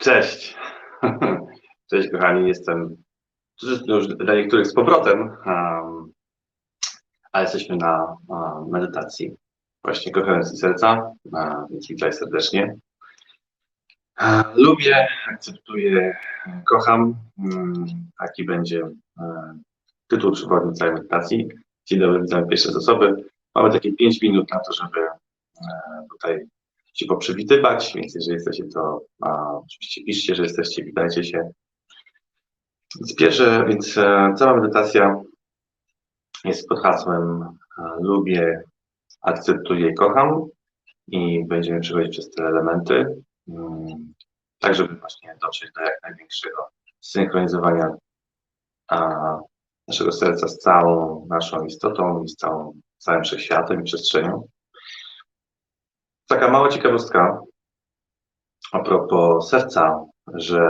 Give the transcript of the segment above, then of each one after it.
Cześć. Cześć kochani, jestem już dla niektórych z powrotem, ale jesteśmy na medytacji. Właśnie kochając serca, więc witaj serdecznie. Lubię, akceptuję, kocham. Mm, Taki będzie tytuł przewodni całej medytacji. Dzień dobry, witam pierwsze osoby. Mamy takie 5 minut na to, żeby tutaj się poprzywitywać, więc jeżeli jesteście, to a, oczywiście piszcie, że jesteście, witajcie się. Więc pierwsze, więc e, cała medytacja jest pod hasłem e, lubię, akceptuję i kocham i będziemy przechodzić przez te elementy, mm, tak żeby właśnie dotrzeć do jak największego synchronizowania a, naszego serca z całą naszą istotą i z całą, całym wszechświatem i przestrzenią. Taka mała ciekawostka a propos serca, że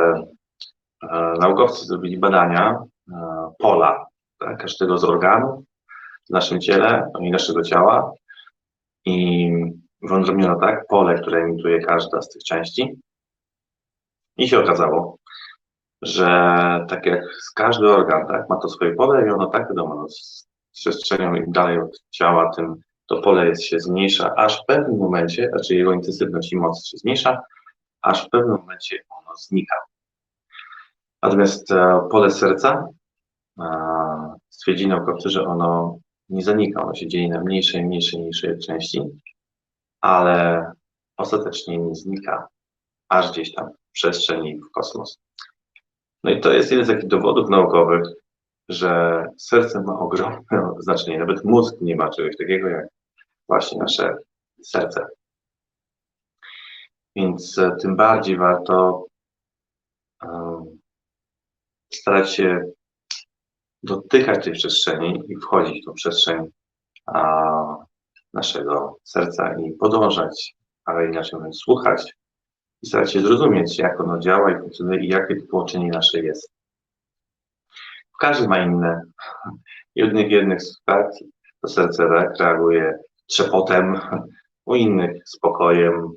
e, naukowcy zrobili badania e, pola tak, każdego z organów w naszym ciele i naszego ciała. I wyodrobniono tak pole, które emituje każda z tych części. I się okazało, że tak jak każdy organ tak, ma to swoje pole i ono tak wiadomo, no, z przestrzenią im dalej od ciała, tym to pole się zmniejsza, aż w pewnym momencie, znaczy jego intensywność i moc się zmniejsza, aż w pewnym momencie ono znika. Natomiast e, pole serca, e, stwierdzili naukowcy, że ono nie zanika, ono się dzieje na mniejszej, mniejszej, mniejszej części, ale ostatecznie nie znika, aż gdzieś tam w przestrzeni, w kosmos. No i to jest jeden z takich dowodów naukowych, że serce ma ogromne znaczenie. Nawet mózg nie ma czegoś takiego jak właśnie nasze serce. Więc e, tym bardziej warto starać się dotykać tej przestrzeni i wchodzić w tą przestrzeń naszego serca i podążać, ale inaczej mówiąc, słuchać i starać się zrozumieć, jak ono działa i funkcjonuje i jakie to połączenie nasze jest. Każdy ma inne. Jednych jednych sytuacji to serce reaguje trzepotem, u innych spokojem,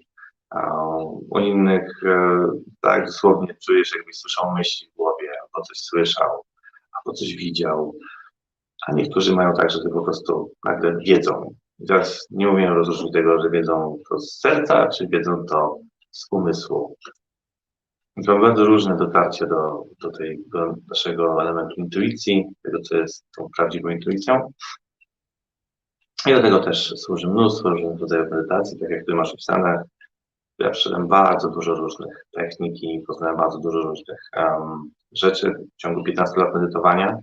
u innych e, tak dosłownie czujesz, jakbyś słyszał myśli w głowie, albo coś słyszał, albo coś widział. A niektórzy mają tak, że to po prostu nagle wiedzą. I teraz nie umiem rozróżnić tego, że wiedzą to z serca, czy wiedzą to z umysłu. To bardzo różne dotarcie do, do tego naszego elementu intuicji, tego, co jest tą prawdziwą intuicją. I do tego też służy mnóstwo różnych rodzajów medytacji, tak jak tutaj masz opisane. Ja przyszedłem bardzo dużo różnych technik i poznałem bardzo dużo różnych um, rzeczy w ciągu 15 lat medytowania.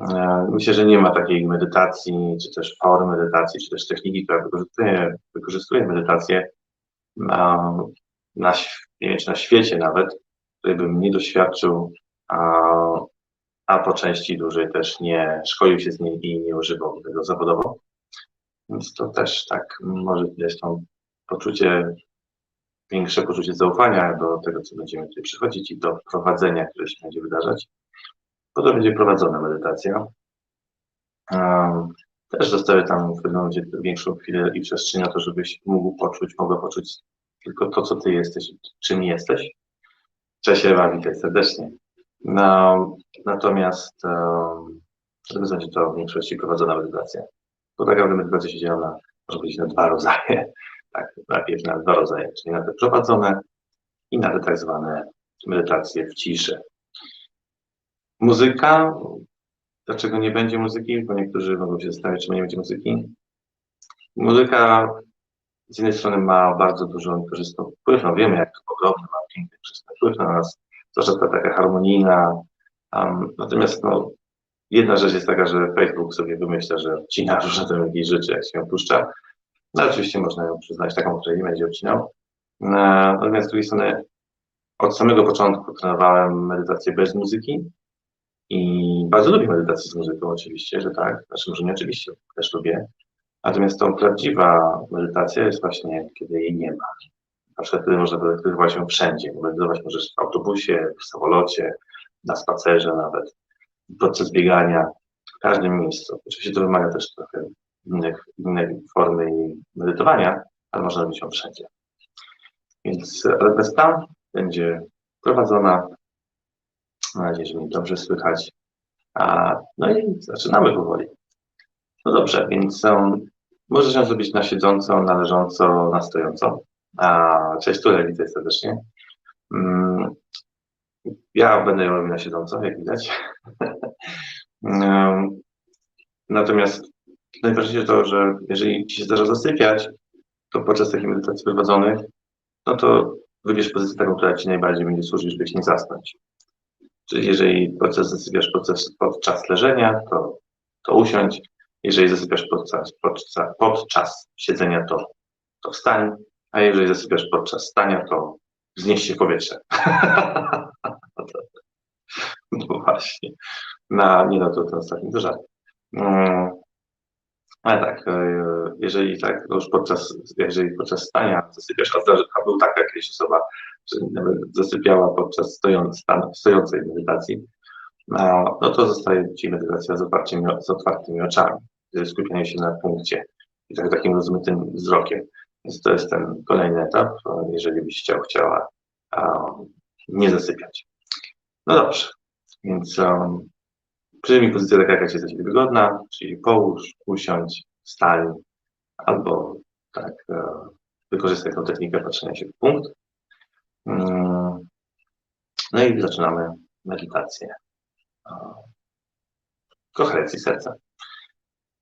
E, myślę, że nie ma takiej medytacji, czy też formy medytacji, czy też techniki, która wykorzystuje, wykorzystuje medytację na, na, na świecie nawet, której bym nie doświadczył, a, a po części dłużej też nie szkolił się z niej i nie używał tego zawodowo. Więc to też tak może gdzieś tam poczucie, większe poczucie zaufania do tego, co będziemy tutaj przychodzić i do prowadzenia, które się będzie wydarzać. Potem będzie prowadzona medytacja. Też zostawię tam w pewnym momencie większą chwilę i przestrzeń na to, żebyś mógł poczuć, mogła poczuć tylko to, co ty jesteś, czym jesteś. Cześć Ewa, witaj serdecznie. No, natomiast um, będzie to w większości prowadzona medytacja. Bo tak naprawdę medytacja się działa może być na dwa rodzaje. Tak, najpierw na dwa rodzaje, czyli na te prowadzone i na te tak zwane medytacje w ciszy. Muzyka. Dlaczego nie będzie muzyki? Bo niektórzy mogą się zastanawiać, czy nie będzie muzyki. Muzyka z jednej strony ma bardzo dużo korzystny wpływ, no wiemy, jak to ogromny ma piękny korzystny wpływ na nas, zwłaszcza ta taka harmonijna. Um, natomiast no, Jedna rzecz jest taka, że Facebook sobie wymyśla, że odcina różne tam jakieś rzeczy, jak się ją puszcza. No oczywiście można ją przyznać taką, której nie będzie odcinał. Natomiast z drugiej strony od samego początku trenowałem medytację bez muzyki i bardzo lubię medytację z muzyką oczywiście, że tak, znaczy może nie oczywiście, też lubię. Natomiast tą prawdziwa medytacja jest właśnie, kiedy jej nie ma. Na przykład wtedy można medytować ją wszędzie. Medytować możesz w autobusie, w samolocie, na spacerze nawet podczas biegania, w każdym miejscu. Oczywiście to wymaga też trochę innych, innej formy medytowania, ale można robić ją wszędzie. Więc Alpestan będzie prowadzona. Mam nadzieję, że mnie dobrze słychać. A, no i zaczynamy powoli. No dobrze, więc um, możesz ją zrobić na siedząco, na leżąco, na stojąco. A, cześć, tu witaj serdecznie. Mm, ja będę ją robił na siedząco, jak widać. Natomiast najważniejsze to, że jeżeli ci się zdarza zasypiać, to podczas takiej medytacji prowadzonych, no to wybierz pozycję taką, która ci najbardziej będzie służyć, żeby się nie zasnąć. Czyli jeżeli podczas zasypiasz podczas, podczas leżenia, to, to usiądź. Jeżeli zasypiasz podczas, podczas, podczas siedzenia, to, to wstań. A jeżeli zasypiasz podczas stania, to wznieś się w powietrze. no właśnie. No, nie no, to ten ostatni to. Mm, Ale tak, e, jeżeli tak, już podczas, jeżeli podczas stania zasypiasz, a, zdarzy, a był taka jakaś osoba, że nawet zasypiała podczas stojąc, stan, stojącej medytacji, no, no to zostaje Ci medytacja z, z otwartymi oczami, ze skupianiem się na punkcie i tak, takim rozmytym wzrokiem. Więc to jest ten kolejny etap, e, jeżeli byś chciał, chciała um, nie zasypiać. No dobrze, więc um, Przyjmij pozycję taka, jaka Ci jest dla wygodna, czyli połóż, usiądź, stań, albo tak, e, wykorzystaj tę technikę patrzenia się w punkt. Mm, No i zaczynamy medytację. e, Koherencji serca.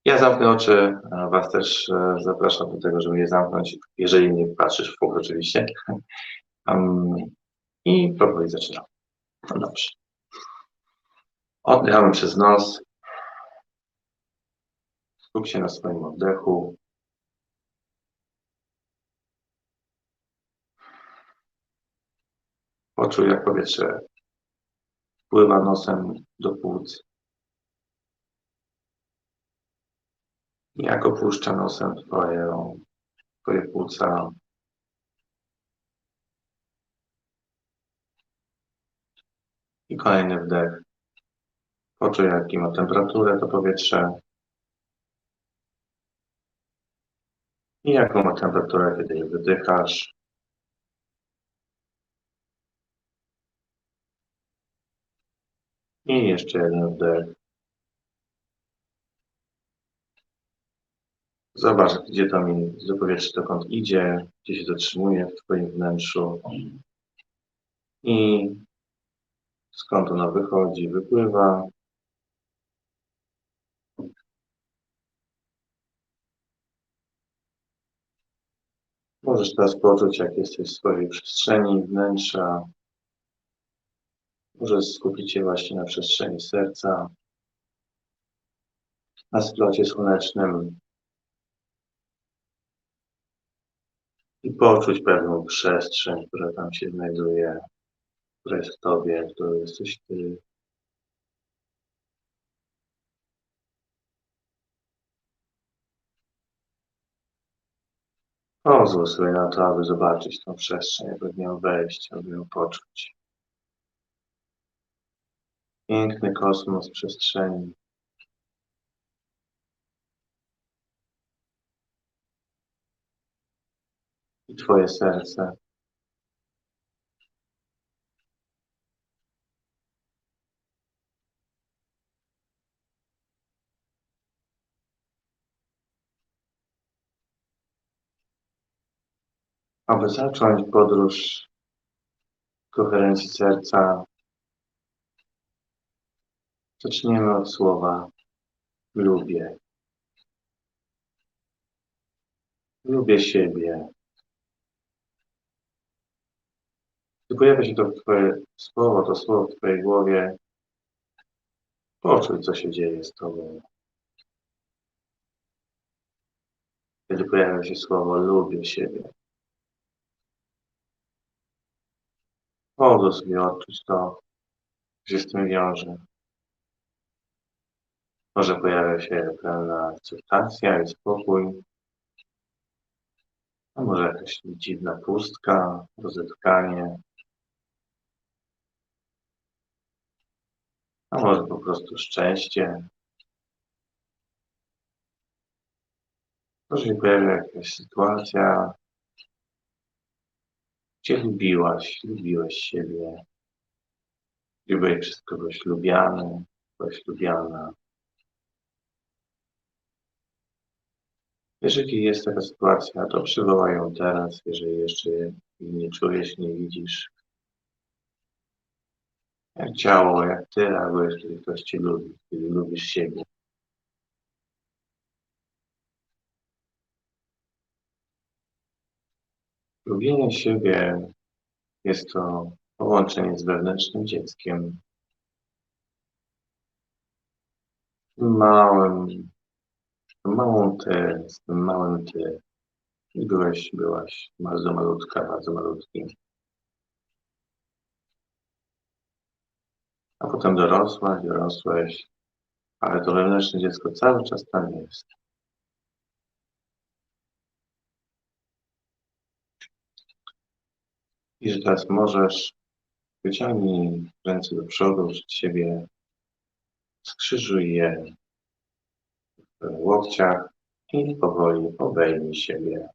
Ja zamknę oczy, Was też e, zapraszam do tego, żeby je zamknąć, jeżeli nie patrzysz w punkt oczywiście. I powoli zaczynamy. No dobrze. Oddychamy przez nos. Skup się na swoim oddechu. Poczuj, jak powietrze wpływa nosem do płuc. Jak opuszcza nosem twoje, twoje płuca. Kolejny wdech. Poczuj, jaki ma temperaturę to powietrze. I jaką ma temperaturę, kiedy wydychasz. I jeszcze jeden wdech. Zobacz, gdzie to mi, gdzie to powietrze dokąd idzie, gdzie się zatrzymuje w Twoim wnętrzu. I skąd ono wychodzi, wypływa. Możesz teraz poczuć, jak jesteś w swojej przestrzeni wnętrza. Możesz skupić się właśnie na przestrzeni serca, na splocie słonecznym i poczuć pewną przestrzeń, która tam się znajduje, która jest w Tobie, którą jesteś Ty. Pozwól sobie na to, aby zobaczyć tą przestrzeń, aby w nią wejść, aby ją poczuć. Piękny kosmos przestrzeni. I Twoje serce. Aby zacząć podróż koherencji serca, zaczniemy od słowa lubię. Lubię siebie. Gdy pojawia się to Twoje słowo, to słowo w Twojej głowie, poczuj, co się dzieje z Tobą. Kiedy pojawia się słowo lubię siebie. Pozwól sobie odczuć to, że się z tym wiąże. Może pojawia się pewna akceptacja i spokój, a może jakaś dziwna pustka, rozetkanie, a może po prostu szczęście. Może się pojawia jakaś sytuacja, gdzie lubiłaś, lubiłeś siebie, i byłeś przez kogoś lubiany, byłaś lubiana. Jeżeli jest taka sytuacja, to przywołaj ją teraz, jeżeli jeszcze jej nie czujesz, nie widzisz. Jak ciało, jak ty reagujesz, kiedy ktoś cię lubi, kiedy lubisz siebie. Lubienie siebie jest to połączenie z wewnętrznym dzieckiem. Małym, małą ty, z tym małym ty. I byłeś, byłaś bardzo malutka, bardzo malutki. A potem dorosłaś, dorosłeś, ale to wewnętrzne dziecko cały czas tam jest. I że teraz możesz, wyciągnij ręce do przodu przed siebie, skrzyżuj je w łokciach i powoli obejmij siebie.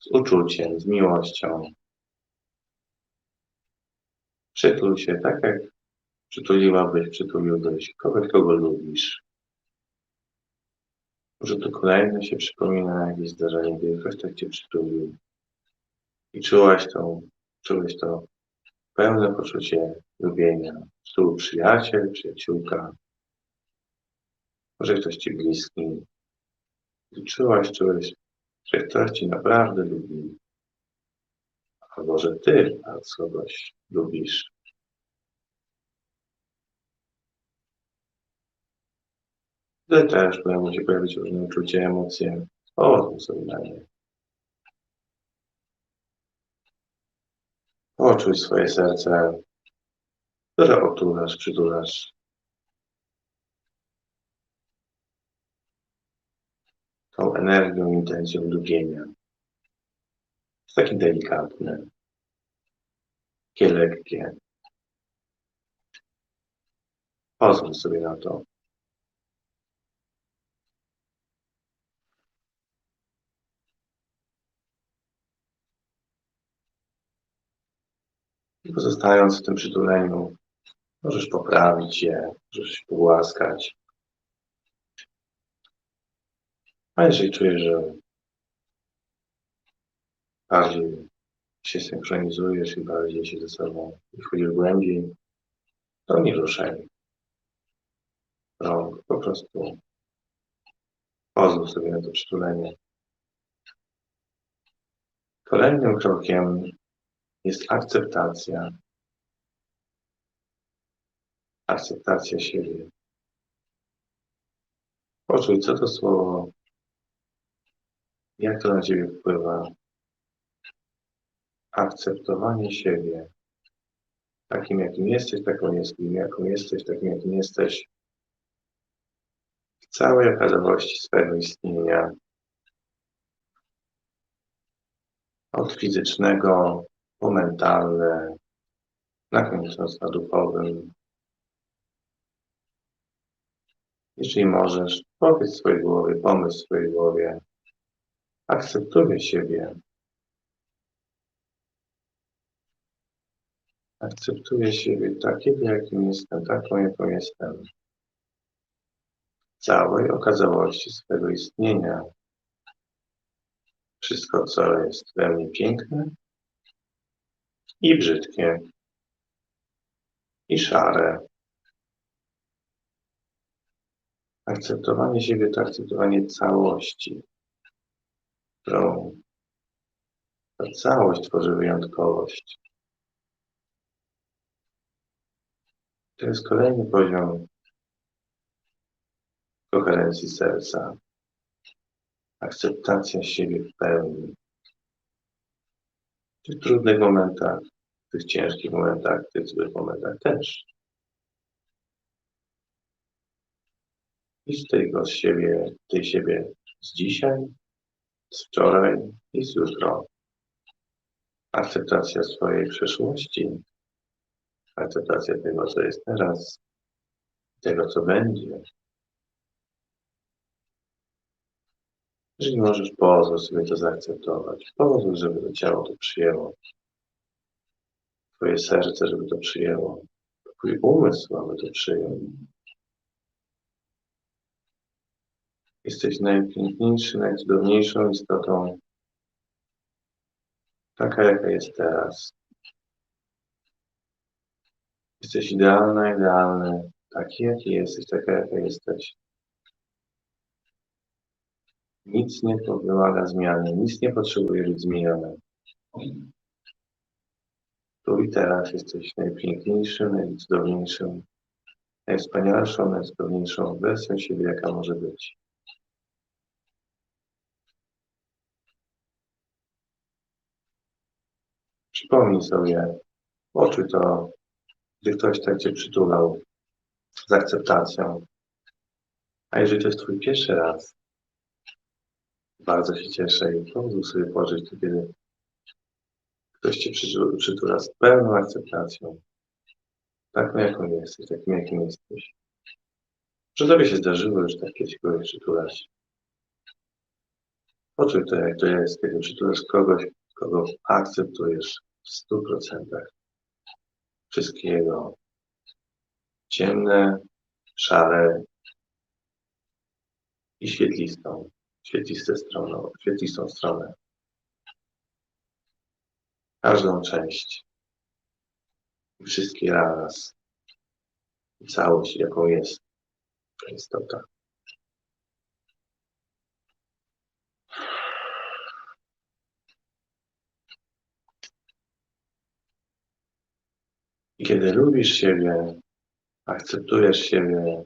Z uczuciem, z miłością. Przytul się tak, jak przytuliłabyś, przytuliłbyś kogoś, kogo lubisz. Może to kolejne się przypomina jakieś zdarzenie, kiedy ktoś tak cię przytulił. I czułaś to, czułeś to pełne poczucie lubienia. Czy to był przyjaciel, przyjaciółka, może ktoś ci bliski. I czułaś, czułeś, że ktoś ci naprawdę lubi. Albo że ty kogoś lubisz. Wtedy też będą się pojawić różne uczucia, emocje. Pozwól sobie na nie. Poczuj swoje serce, które otulasz, przytulasz. Tą energią, intencją lubienia. Jest takie delikatne, takie lekkie. Pozwól sobie na to. Pozostając w tym przytuleniu, możesz poprawić je, możesz pogłaskać. A jeżeli czujesz, że bardziej się synchronizujesz i bardziej się ze sobą i wchodzisz głębiej, to nie ruszaj rąk, po prostu pozwól sobie na to przytulenie. Kolejnym krokiem jest akceptacja. Akceptacja siebie. Poczuj, co to słowo, jak to na ciebie wpływa. Akceptowanie siebie. Takim, jakim jesteś, taką jest, jaką jesteś, takim, jakim jesteś. W całej okazałości swojego istnienia. Od fizycznego po mentalne, na kończąc na duchowym. Jeśli możesz, powiedz swojej głowie, pomysł swojej głowie, akceptuję siebie. Akceptuję siebie takiego, jakim jestem, taką, jaką jestem. Całej okazałości swego istnienia. Wszystko, co jest we mnie piękne, i brzydkie, i szare. Akceptowanie siebie to akceptowanie całości, którą ta całość tworzy wyjątkowość. To jest kolejny poziom koherencji serca. Akceptacja siebie w pełni. W tych trudnych momentach, tych ciężkich momentach, tych złych momentach też. I z tego z siebie, tej siebie z dzisiaj, z wczoraj i z jutro. Akceptacja swojej przeszłości, akceptacja tego, co jest teraz, tego, co będzie. Jeżeli możesz, pozwól sobie to zaakceptować. Pozwól, żeby to ciało to przyjęło. Twoje serce, żeby to przyjęło. Twój umysł, aby to przyjął. Jesteś najpiękniejszy, najcudowniejszą istotą, taka jaka jest teraz. Jesteś idealna, idealny, taki jaki jesteś, taka jaka jesteś. Nic nie wymaga zmiany, nic nie potrzebuje być zmienione. Tu i teraz jesteś najpiękniejszym, najcudowniejszym, najwspanialszą, najcudowniejszą wersją siebie, jaka może być. Przypomnij sobie, poczuj to, gdy ktoś tak Cię przytulał z akceptacją. A jeżeli to jest Twój pierwszy raz, bardzo się cieszę i pozwól sobie to, kiedy ktoś Cię przytula z pełną akceptacją. Taką, jaką jesteś, takim, jakim jesteś. Że Tobie się zdarzyło już tak kiedyś kogoś przytulać. Poczuj to, jak to jest, kiedy przytulasz kogoś, kogo akceptujesz w stu procentach. Wszystkiego. Ciemne, szare i świetlistą, świetliste stroną, świetlistą stronę. Każdą część. Wszystkie raz. Całość, jaką jest ta istota. I kiedy lubisz siebie, akceptujesz siebie,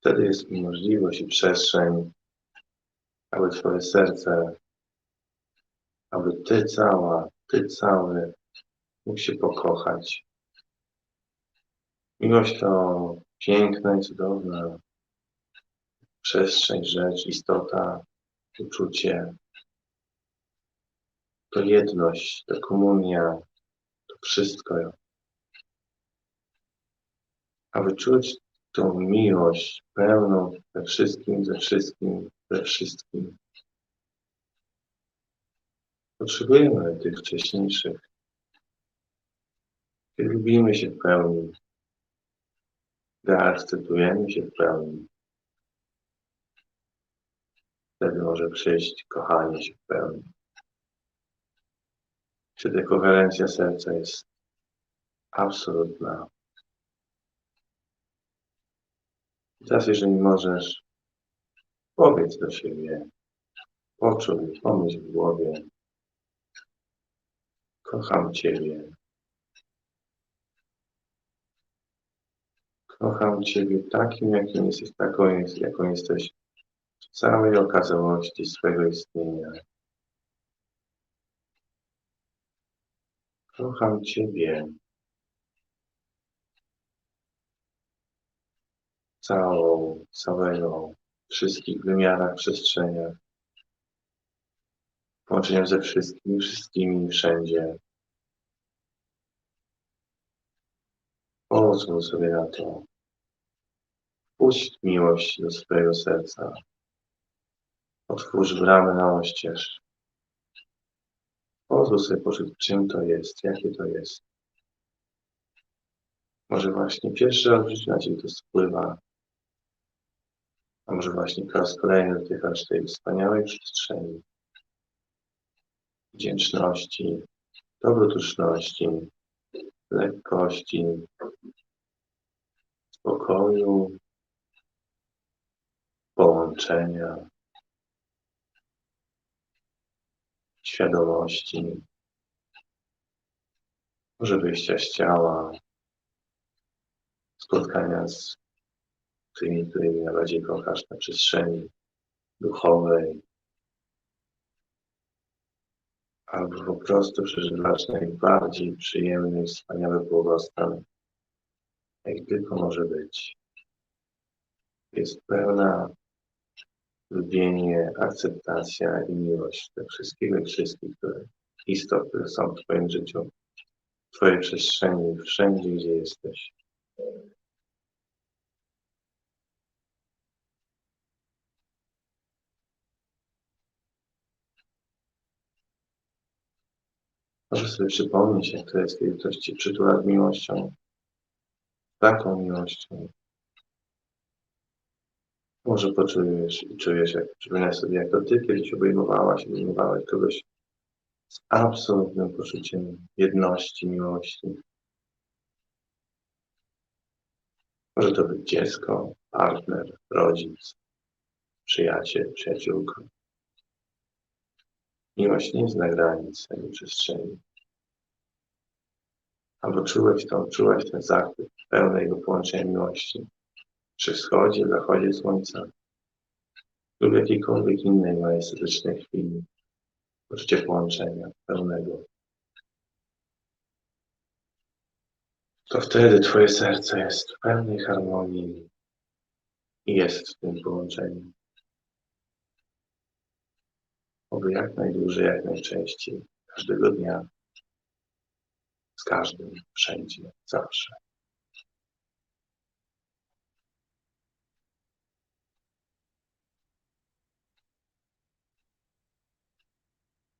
wtedy jest możliwość i przestrzeń, aby Twoje serce, aby Ty cała, Ty cały mógł się pokochać. Miłość to piękna i cudowna przestrzeń, rzecz, istota, uczucie. To jedność, to komunia, to wszystko aby czuć tą miłość pełną we wszystkim, ze wszystkim, we wszystkim. Potrzebujemy tych wcześniejszych. Lubimy się w pełni, gdy akceptujemy się w pełni, wtedy może przyjść kochanie się w pełni. Wtedy koherencja serca jest absolutna. teraz, jeżeli możesz, powiedz do siebie, poczuj, pomyśl w głowie. Kocham Ciebie. Kocham Ciebie takim, jakim jesteś, taką, jaką jesteś w całej okazałości swego istnienia. Kocham Ciebie. całą, całego, wszystkich wymiarach, przestrzeniach, połączeniem ze wszystkimi, wszystkimi, wszędzie. Pozwól sobie na to. Puść miłość do swojego serca. Otwórz bramę na oścież. Pozwól sobie poczuć, czym to jest, jakie to jest. Może właśnie pierwszy raz w życiu na Ciebie to spływa a może właśnie po raz kolejny dotykasz tej wspaniałej przestrzeni wdzięczności, dobroduszności, lekkości, spokoju, połączenia, świadomości, może wyjścia z ciała, spotkania z tymi, którymi najbardziej kochasz na przestrzeni duchowej, albo po prostu przeżywasz najbardziej przyjemny i wspaniały błogostan, jak tylko może być. Jest pełna lubienie, akceptacja i miłość do wszystkiego i wszystkich istot, które są w Twoim życiu, w Twojej przestrzeni, wszędzie, gdzie jesteś. Może sobie przypomnieć, jak to jest, kiedy ktoś Cię przytula z miłością, taką miłością. Może poczujesz i czujesz, jak przypominasz sobie, jak to Ty kiedyś obejmowałaś, obejmowałaś kogoś z absolutnym poczuciem jedności, miłości. Może to być dziecko, partner, rodzic, przyjaciel, przyjaciółka. Miłość nie zna granic ani przestrzeni. Albo czułeś to, czułaś ten zachwyt pełnego połączenia miłości przy wschodzie, zachodzie słońca lub jakiejkolwiek innej majestatycznej chwili poczucie połączenia pełnego. To wtedy Twoje serce jest w pełnej harmonii i jest w tym połączeniu. Oby jak najdłużej, jak najczęściej, każdego dnia, z każdym, wszędzie, zawsze.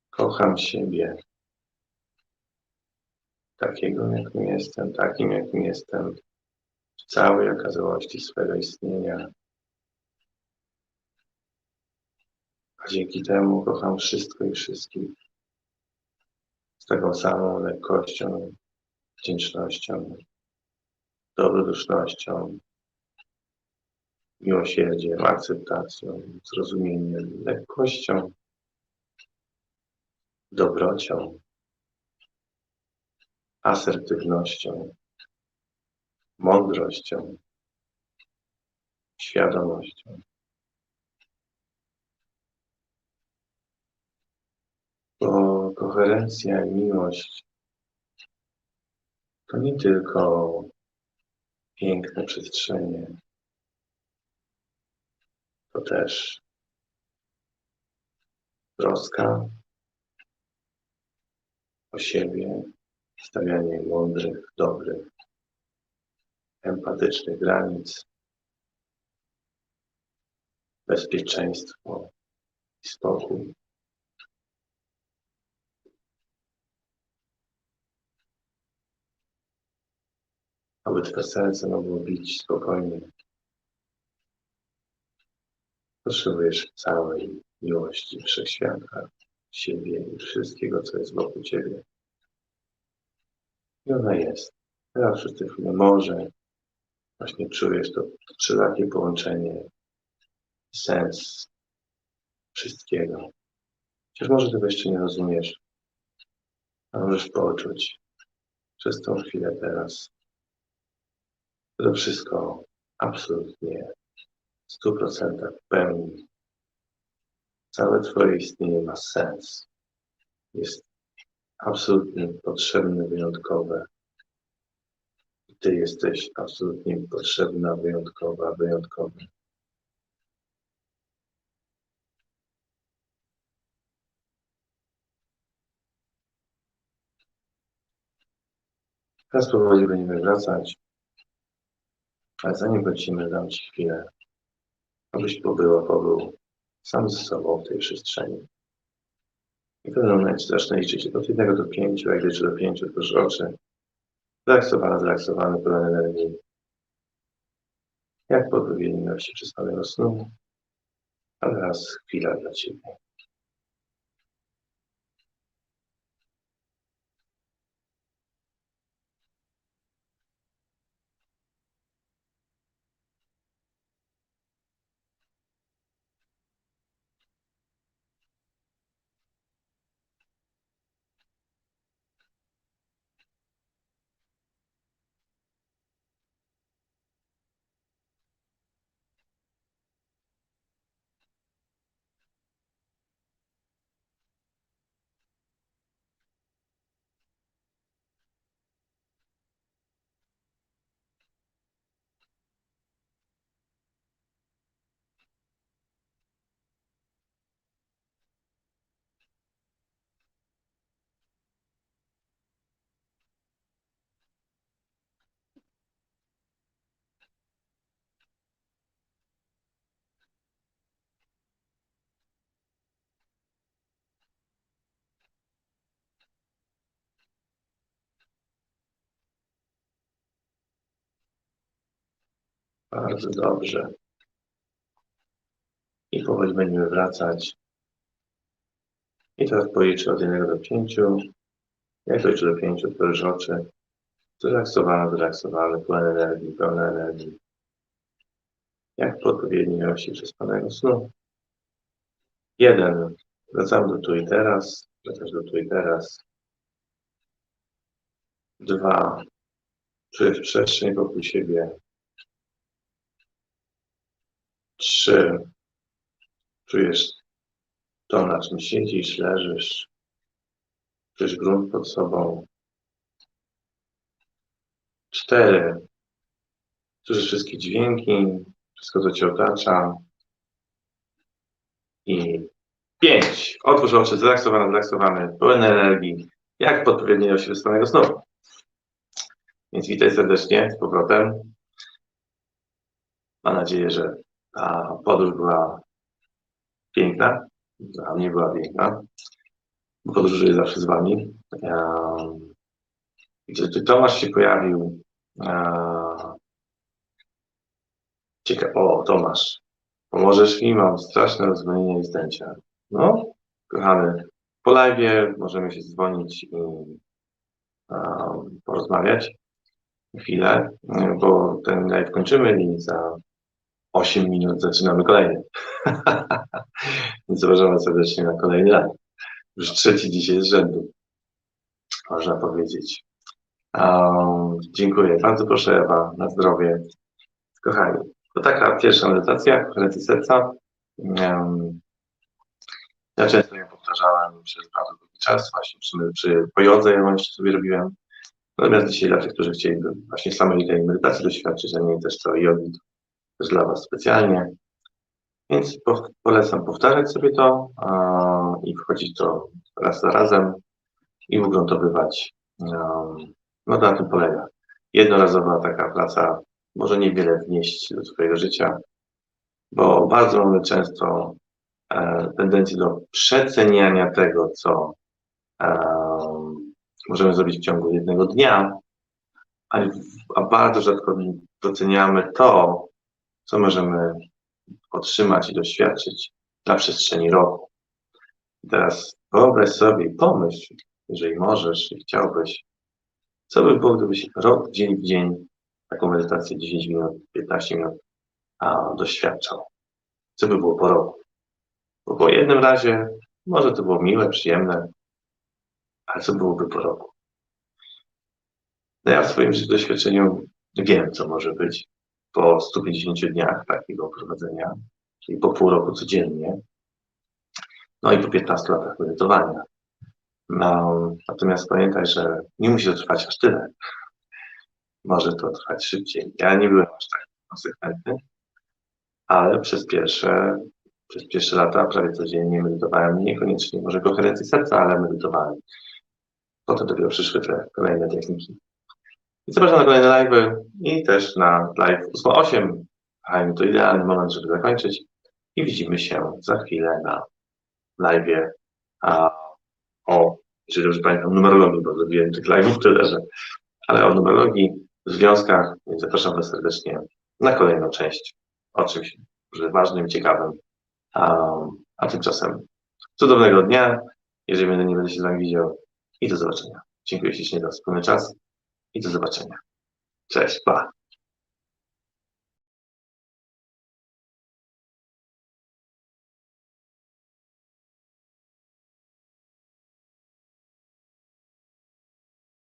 Kocham siebie takiego, jakim jestem, takim, jakim jestem w całej okazałości swego istnienia. A dzięki temu kocham wszystko i wszystkich z taką samą lekkością, wdzięcznością, dobrodusznością, miłosierdziem, akceptacją, zrozumieniem, lekkością, dobrocią, asertywnością, mądrością, świadomością. Bo koherencja i miłość to nie tylko piękne przestrzenie, to też troska o siebie, stawianie mądrych, dobrych, empatycznych granic, bezpieczeństwo i spokój. Aby Twe serce mogło bić spokojnie. Potrzebujesz całej miłości wszechświata, siebie i wszystkiego, co jest wokół Ciebie. I ona jest. Teraz w tej chwili może właśnie czujesz to, takie połączenie, sens wszystkiego. Chociaż może tego jeszcze nie rozumiesz, a możesz poczuć przez tą chwilę teraz. To wszystko absolutnie w stu procentach pełni. Całe Twoje istnienie ma sens. Jest absolutnie potrzebne, wyjątkowe. Ty jesteś absolutnie potrzebna, wyjątkowa, wyjątkowy. Teraz powoli będziemy wracać, ale zanim wrócimy, dam Ci chwilę, abyś pobyła, pobył sam ze sobą w tej przestrzeni. I w pewnym momencie zacznę liczyć od 1 do 5, jak liczę do 5, otworzysz oczy. Zrelaksowana, zrelaksowany, pełen energii. Jak po powinności przyspanego snu. A teraz chwila dla Ciebie. Bardzo dobrze. I powoli będziemy wracać. I teraz policzę od 1 do 5. Jak dojdzie do 5, otworzysz oczy. Zrelaksowana, zrelaksowany, pełen energii, pełna energii. Jak po odpowiedniej ilości przespanego snu. Jeden. Wracamy do tu i teraz. Wracasz do tu i teraz. Dwa. Czujesz przestrzeń wokół siebie. Trzy. Czujesz to, na czym siedzisz, leżysz. Czujesz grunt pod sobą. Cztery. Słyszysz wszystkie dźwięki, wszystko, co cię otacza. I pięć. Otwórz oczy, zrelaksowany, zrelaksowany, pełen energii, jak po odpowiedniej ilości wyspanego snu. Więc witaj serdecznie z powrotem. Mam nadzieję, że ta podróż była piękna. Dla mnie była piękna. Podróżuję zawsze z wami. Tu Tomasz się pojawił. Ciekawe. O, Tomasz. Pomożesz mi? Mam straszne rozwolnienie i zdjęcia. No, kochany, po live możemy się dzwonić i porozmawiać chwilę, bo ten live kończymy i za 8 minut zaczynamy kolejny. Więc zapraszamy serdecznie na kolejny live. Już trzeci dzisiaj z rzędu, można powiedzieć. Um, dziękuję. Bardzo proszę Ewa, na zdrowie. Kochani, to taka pierwsza medytacja, konferencji serca. Um, ja często ją powtarzałem przez bardzo długi czas, właśnie przy, przy pojodze ją sobie robiłem. Natomiast dzisiaj dla tych, którzy chcieliby właśnie samej tej medytacji doświadczyć, a nie też to jogi, to też dla Was specjalnie. Więc po, polecam powtarzać sobie to i wchodzić to raz za razem i ugruntowywać. No na tym polega. Jednorazowa taka praca może niewiele wnieść do Twojego życia, bo bardzo mamy często e, tendencję do przeceniania tego, co e, możemy zrobić w ciągu jednego dnia, a bardzo rzadko doceniamy to, co możemy otrzymać i doświadczyć na przestrzeni roku. Teraz wyobraź sobie pomyśl, jeżeli możesz i chciałbyś, co by było, gdybyś rok, dzień w dzień taką medytację 10 minut, 15 minut a, doświadczał. Co by było po roku? Bo po jednym razie może to było miłe, przyjemne, ale co byłoby po roku? No ja w swoim doświadczeniu wiem, co może być po 150 dniach takiego prowadzenia, czyli po pół roku codziennie, no i po 15 latach medytowania. No, natomiast pamiętaj, że nie musi to trwać aż tyle. Może to trwać szybciej. Ja nie byłem aż tak konsekwentny, ale przez pierwsze, przez pierwsze lata prawie codziennie medytowałem, niekoniecznie może koherencji serca, ale medytowałem. Potem dopiero przyszły te kolejne techniki. I zapraszam na kolejne live i też na live 8. Kochani, to idealny moment, żeby zakończyć. I widzimy się za chwilę na live o, jeżeli dobrze pamiętam, numerologii, bo zrobiłem tych live'ów tyle, że, ale o numerologii, związkach, więc zapraszam Was serdecznie na kolejną część o czymś ważnym, ciekawym. A, a tymczasem cudownego dnia, jeżeli będę, nie będę się z Wami widział i do zobaczenia. Dziękuję ślicznie za wspólny czas i do zobaczenia. Cześć, pa!